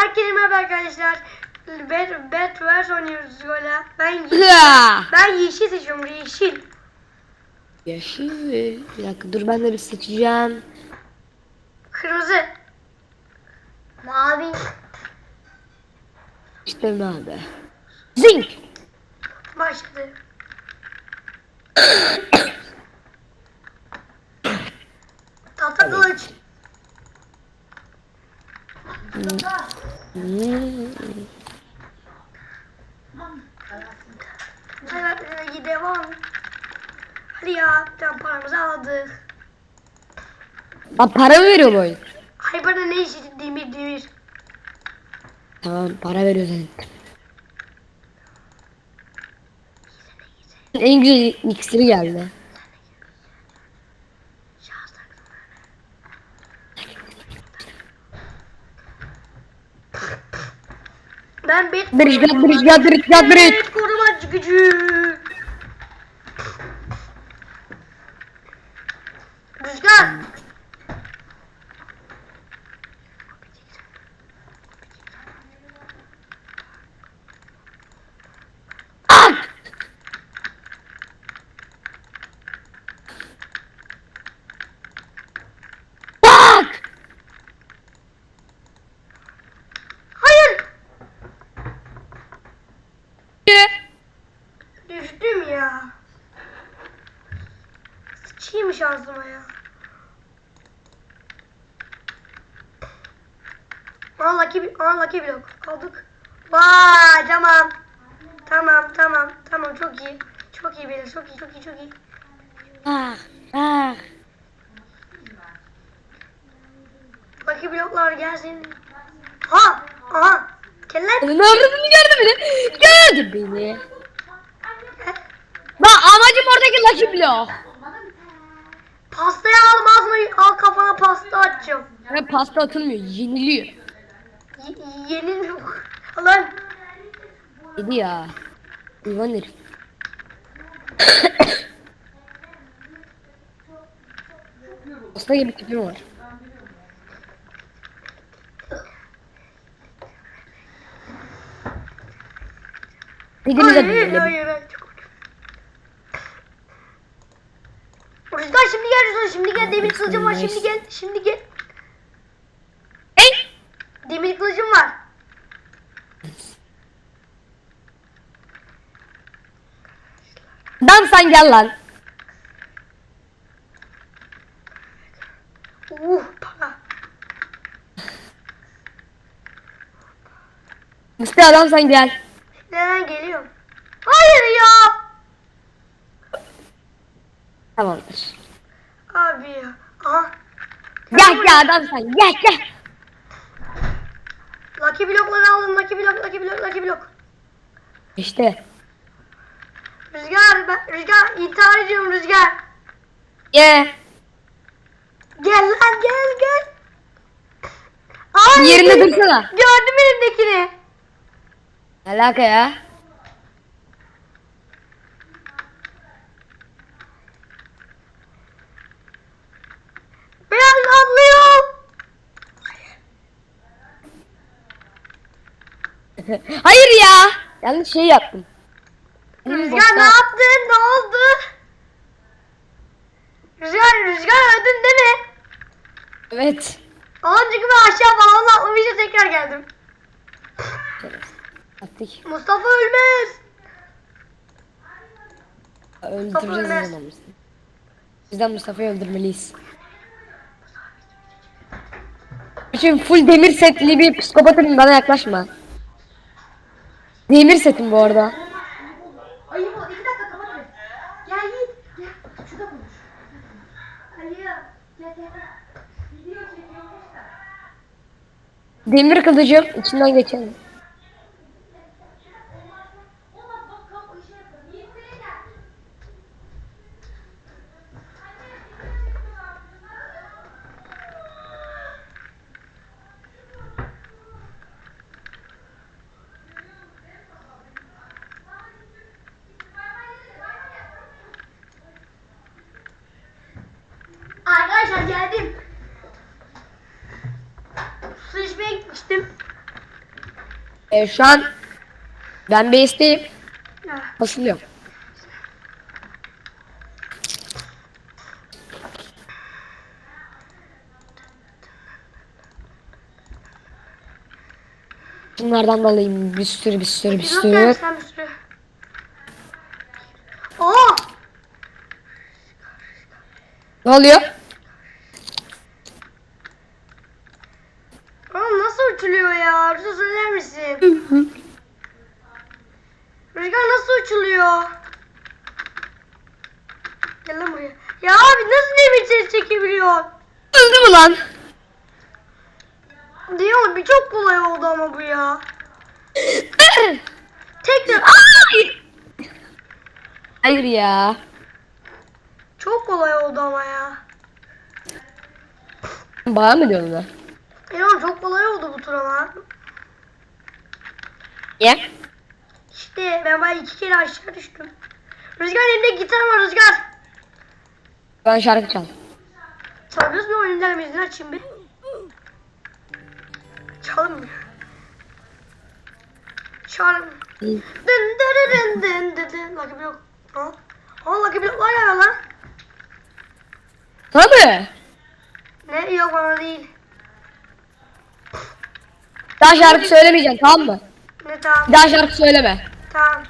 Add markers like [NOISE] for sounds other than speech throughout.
Herkese merhaba arkadaşlar. Bad Wars oynuyoruz böyle. Ben yeşil, ben yeşil seçiyorum yeşil. Yeşil. Bir dakika dur ben de bir seçeceğim. Kırmızı. Mavi. İşte ne abi? Zink. Başladı. Tahta kılıç. Hmm. İyi devam. Hadi ya, tamam paramızı aldık. Aa, para mı veriyor bu oyun? Ay bana ne işi demir demir. Tamam para veriyor zannettim. En güzel iksiri geldi. Dırış gat dırış. Bet koruma gücü. Rüzgar. Ah! Bak! Hayır. Düştüm ya. Sıçayım şansıma ya. Aa lucky, aa lucky block aldık. Vay tamam. Tamam tamam tamam çok iyi. Çok iyi beyler çok iyi çok iyi çok iyi. Ah, ah. Lucky bloklar gelsin. Ha aha. Kelle. Ne yapıyorsun gördü beni. Gördü beni. Bak amacım oradaki Lucky Block. Pastayı al ağzına al kafana pasta atacağım. Ve pasta atılmıyor, yeniliyor. Y- yenil [LAUGHS] lan. Dedi ya. Hayvan herif. [COUGHS] Pasta gibi tipim var. Dediniz de Hayır hayır hayır. çok kötü. Rüzgar şimdi gel Rüzgar şimdi gel demir kılıcım var şimdi gel şimdi gel. Hey! Demir kılıcım var. Dan sen gel lan. Uh para. Musti adam sen gel. Neden geliyorum? Hayır ya. Tamamdır. Abi ya. Aha. Gel gel adam sen gel gel. Lucky blokları alın Lucky blok Lucky blok Lucky blok. İşte. Rüzgar ben Rüzgar intihar ediyorum Rüzgar. Ye. Gel lan gel gel. Aa, Yerinde dursana. Gördüm elimdekini. Alaka ya? Ben atlıyorum. [LAUGHS] Hayır ya. Yanlış şey yaptım. Rüzgar ne yaptın? Ne oldu? Rüzgar, Rüzgar öldün değil mi? Evet. Onuncu gibi aşağı balonla atlamışa tekrar geldim. Attık. Mustafa ölmez. Öldüreceğiz ölmez. Mustafa. Bizden Mustafa'yı öldürmeliyiz. Şimdi full demir setli bir psikopatım bana yaklaşma. Demir setim bu arada. Ayı bu. iki dakika kapat be. Gel Yiğit. Gel. Şurada konuş. Ali. Gel gel. Video çekiyormuş da. Demir kılıcım içinden geçelim. Arkadaşlar geldim. Su içmeye gitmiştim. E, şu an ben base'teyim. Ah, Basılıyorum. Bunlardan da alayım bir sürü bir sürü bir sürü. bir sürü. Oo! Ne oluyor? Oğlum nasıl uçuluyor ya? Bize söyler misin? Rüzgar nasıl uçuluyor? Gel lan buraya. Ya abi nasıl demir ses çekebiliyor? Mü lan? Diyor bir çok kolay oldu ama bu ya. [COUGHS] Tekrar Hayır. Hayır ya. çok kolay oldu ama ya. Bana mı diyorsun lan? İnan çok kolay oldu bu tur ama. Ye. İşte ben bayağı iki kere aşağı düştüm. Rüzgar elinde gitar var Rüzgar. Ben şarkı çal. Çalıyorsun mu önünden müziğini açayım bir. Çalmıyor. Çalmıyor. Dın dın dın dın dın dın. Lucky Block. Ha? Ha Lucky Block var ya lan. Tabii. Ne? Yok bana değil. Daha şarkı söylemeyeceğim tamam mı? Ne tamam. Bir daha şarkı söyleme. Tamam.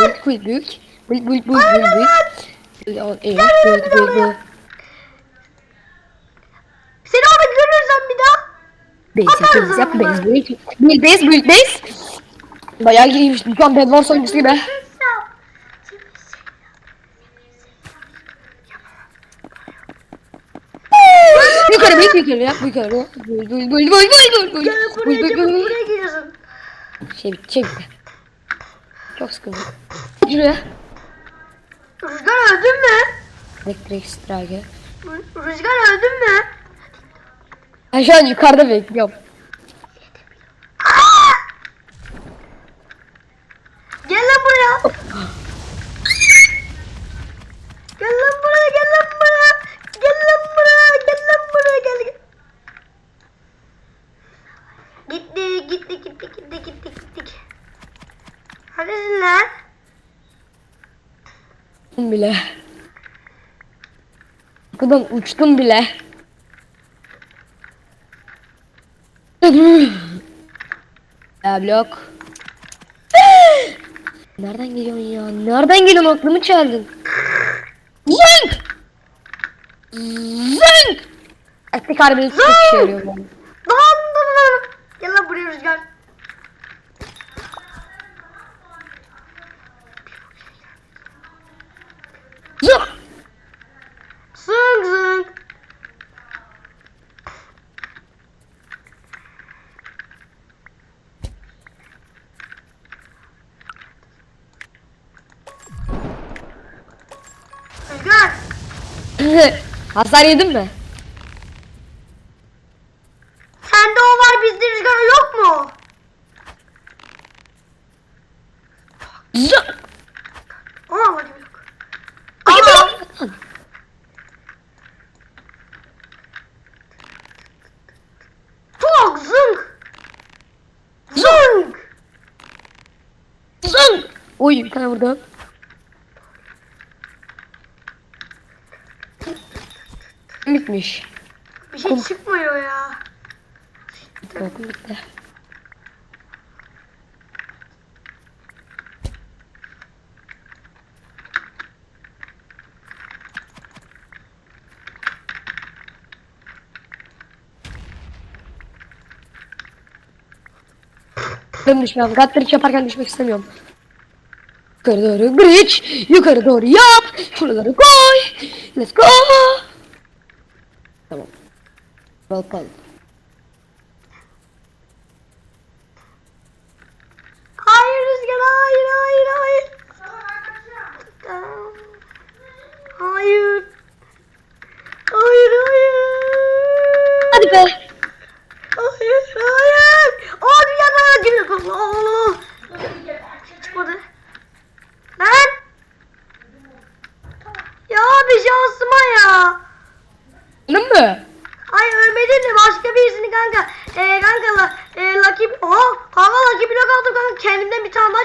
Büyük büyük büyük. Büyük büyük büyük büyük büyük. Evet büyük büyük büyük. Seni abi görürsem bir daha. Base yapıyoruz yap base büyük. Büyük base büyük base. Bayağı giriymiş. Şu an Bedwars oyuncusu gibi. Yukarı büyük yukarı yap yukarı. Büyük büyük büyük büyük büyük büyük Gel buraya büyük buraya geliyorsun. Şey şey Çok sıkıntı. Şuraya. Rüzgar öldün mü? Elektrik strike. Rü- Rüzgar öldün mü? Ben şu an yukarıda bekliyorum. Gel lan buraya. Gel lan buraya, gel lan buraya. Gel lan buraya, gel lan buraya, gel. gel. Gitti, gitti, gitti, gitti, gitti, gitti. Neredesin lan? Uçtum bile. Buradan uçtum bile. ya blok. Nereden geliyorsun ya? Nereden geliyorsun? Aklımı çaldın. Zınk! Zınk! Artık harbiden çok işe Zınk zınk. Rüzgar. Hasar yedin mi? Sende o var bizde Rüzgar yok mu? Zınk! Aa hadi yok. Ay, Aa. blok! Çok zınk. Zınk. Zınk! Oy bir tane vurdum. Bitmiş. Bir şey çıkmıyor ya. Bakın bitti. Ben düşmem. Gattrick yaparken düşmek istemiyorum. Yukarı doğru bridge. Yukarı doğru yap. Şuraları koy. Let's go. Tamam. Welcome. Hayır Rüzgar hayır hayır hayır. Hayır. Hayır hayır. Hadi be. Hayır hayır. Aa dünyadan geliyor. Allah Allah. Çıkmadı.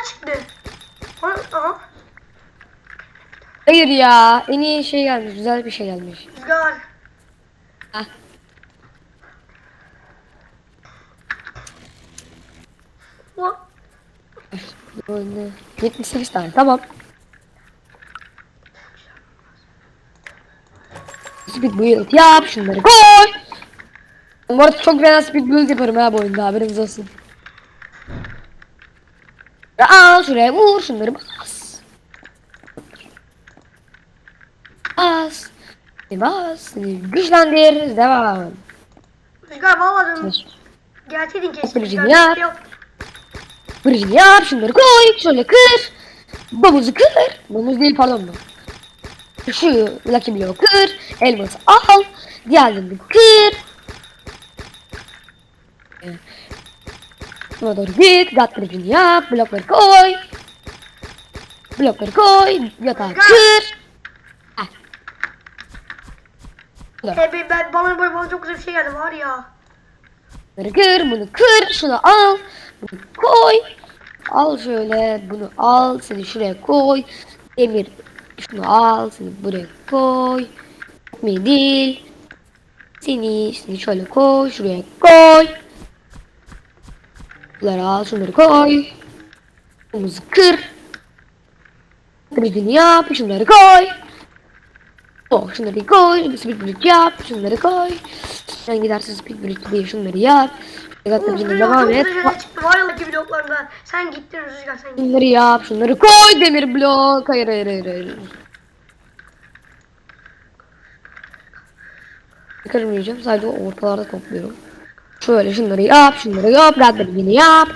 çıktı. Aha, aha. Hayır ya. En iyi şey gelmiş. Güzel bir şey gelmiş. Rüzgar. Hah. Oyunu. 78 tane. Tamam. Speed build yap. Şunları koy. Bu arada çok fena speed build yaparım ha bu oyunda. Haberiniz olsun. Al şuraya vur. Şunları bas. Bas. Bas. Güçlendir. Devam. Rüzgar dön. Gerçekten. Operacı Rüzgar yap. yok. Yap. Şunları koy. Şöyle kır. Domuzu kır. Domuz değil pardon. Şu Lucky Block'u kır. Elması al. Diğerlerini kır. Buna doğru git. Gat bridge'ini yap. Blokları koy. Blokları koy. Yatağı kır. Heh. Bu da. Ben, bana böyle bana çok güzel bir şey geldi var ya. Bunları kır, bunu kır, şunu al, bunu koy. Al şöyle, bunu al, seni şuraya koy. Demir, şunu al, seni buraya koy. Medil, seni, seni şöyle koy, şuraya koy. Bunları al, şunları koy. Omuzu kır. Kırıcını yap, şunları koy. Oh, şunları koy, speed bridge yap, şunları koy. Sen gidersin speed bridge diye şunları yap. Rüzgar devam çok et. Lucky bloklarından. Sen gittin Rüzgar sen gittin. Şunları yap, şunları koy demir blok. Hayır hayır hayır hayır. Kırmayacağım sadece ortalarda topluyorum. Şöyle şunları yap, şunları yap, gat bridge'ini yap.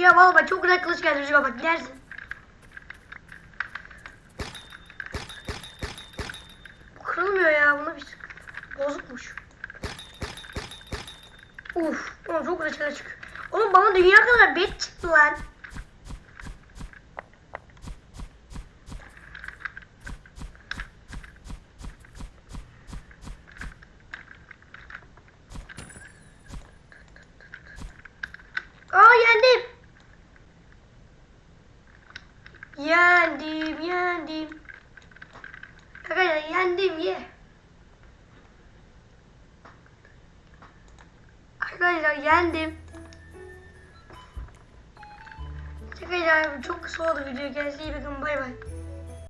Ya valla bak çok güzel kılıç geldi Rüzgar bak gidersin. Kırılmıyor ya buna bir bozukmuş. Uf, oğlum çok güzel şeyler çıkıyor. Oğlum bana dünya kadar bet çıktı lan. Aa yendim. Yendim. Arkadaşlar yendim ye. Arkadaşlar yendim. Arkadaşlar çok kısa oldu video. Kendinize iyi bakın. Bay bay.